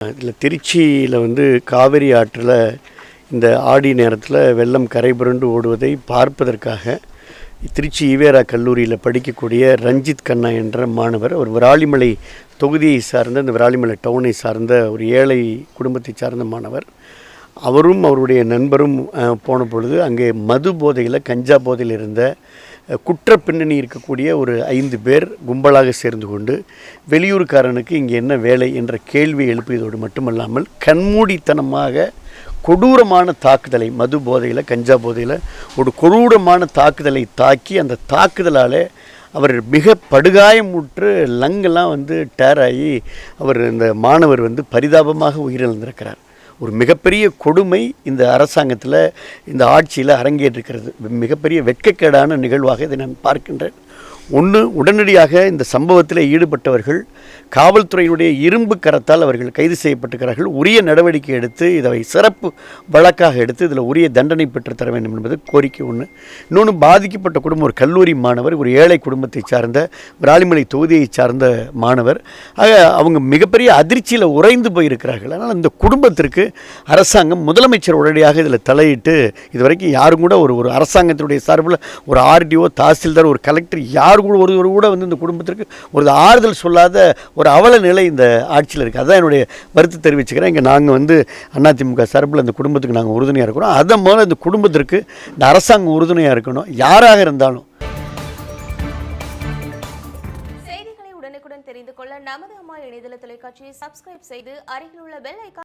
இதில் திருச்சியில் வந்து காவிரி ஆற்றில் இந்த ஆடி நேரத்தில் வெள்ளம் கரை புரண்டு ஓடுவதை பார்ப்பதற்காக திருச்சி ஈவேரா கல்லூரியில் படிக்கக்கூடிய ரஞ்சித் கண்ணா என்ற மாணவர் ஒரு விராலிமலை தொகுதியை சார்ந்த இந்த விராலிமலை டவுனை சார்ந்த ஒரு ஏழை குடும்பத்தை சார்ந்த மாணவர். அவரும் அவருடைய நண்பரும் போன பொழுது அங்கே மது போதையில் கஞ்சா போதையில் இருந்த குற்ற பின்னணி இருக்கக்கூடிய ஒரு ஐந்து பேர் கும்பலாக சேர்ந்து கொண்டு வெளியூர்காரனுக்கு இங்கே என்ன வேலை என்ற கேள்வி எழுப்பியதோடு மட்டுமல்லாமல் கண்மூடித்தனமாக கொடூரமான தாக்குதலை மது போதையில் கஞ்சா போதையில் ஒரு கொடூரமான தாக்குதலை தாக்கி அந்த தாக்குதலால் அவர் மிக படுகாயமுற்று லங்கெல்லாம் வந்து டேர் ஆகி அவர் இந்த மாணவர் வந்து பரிதாபமாக உயிரிழந்திருக்கிறார். ஒரு மிகப்பெரிய கொடுமை இந்த அரசாங்கத்தில் இந்த ஆட்சியில் அரங்கேற்றிருக்கிறது. மிகப்பெரிய வெட்கக்கேடான நிகழ்வாக இதை நான் பார்க்கின்றேன். ஒன்று உடனடியாக இந்த சம்பவத்தில் ஈடுபட்டவர்கள் காவல்துறையினுடைய இரும்பு கரத்தால் அவர்கள் கைது செய்யப்பட்டிருக்கிறார்கள். உரிய நடவடிக்கை எடுத்து இதை சிறப்பு வழக்காக எடுத்து இதில் உரிய தண்டனை பெற்று தர வேண்டும் என்பது கோரிக்கை ஒன்று இன்னொன்று பாதிக்கப்பட்ட குடும்பம் ஒரு கல்லூரி மாணவர் ஒரு ஏழை குடும்பத்தை சார்ந்த விராலிமலை தொகுதியை சார்ந்த மாணவர். ஆக அவங்க மிகப்பெரிய அதிர்ச்சியில் உறைந்து போயிருக்கிறார்கள். ஆனால் இந்த குடும்பத்திற்கு அரசாங்கம் முதலமைச்சர் உடனடியாக இதில் தலையிட்டு இதுவரைக்கும் யாரும் கூட ஒரு ஒரு அரசாங்கத்தினுடைய சார்பில் ஒரு ஆர்டிஓ தாசில்தார் ஒரு கலெக்டர் யார் கூட ஒரு ஒரு கூட வந்து இந்த குடும்பத்திற்கு ஒரு ஆறுதல் சொல்லாத ஒரு அவல நிலை இந்த ஆட்சியில் இருக்குது அதான் என்னுடைய வருத்தம் தெரிவிச்சுக்கிறேன். இங்கே நாங்கள் வந்து அதிமுக சார்பில் அந்த குடும்பத்துக்கு நாங்கள் உறுதுணையாக இருக்கிறோம். அதை முதல்ல இந்த குடும்பத்திற்கு இந்த அரசாங்கம் உறுதுணையாக இருக்கணும். யாராக இருந்தாலும். செய்திகளை உடனுக்குடன் தெரிந்து கொள்ள நமது அம்மா இணையதள தொலைக்காட்சியை சப்ஸ்கிரைப் செய்து அருகில் உள்ள பெல் ஐக்கா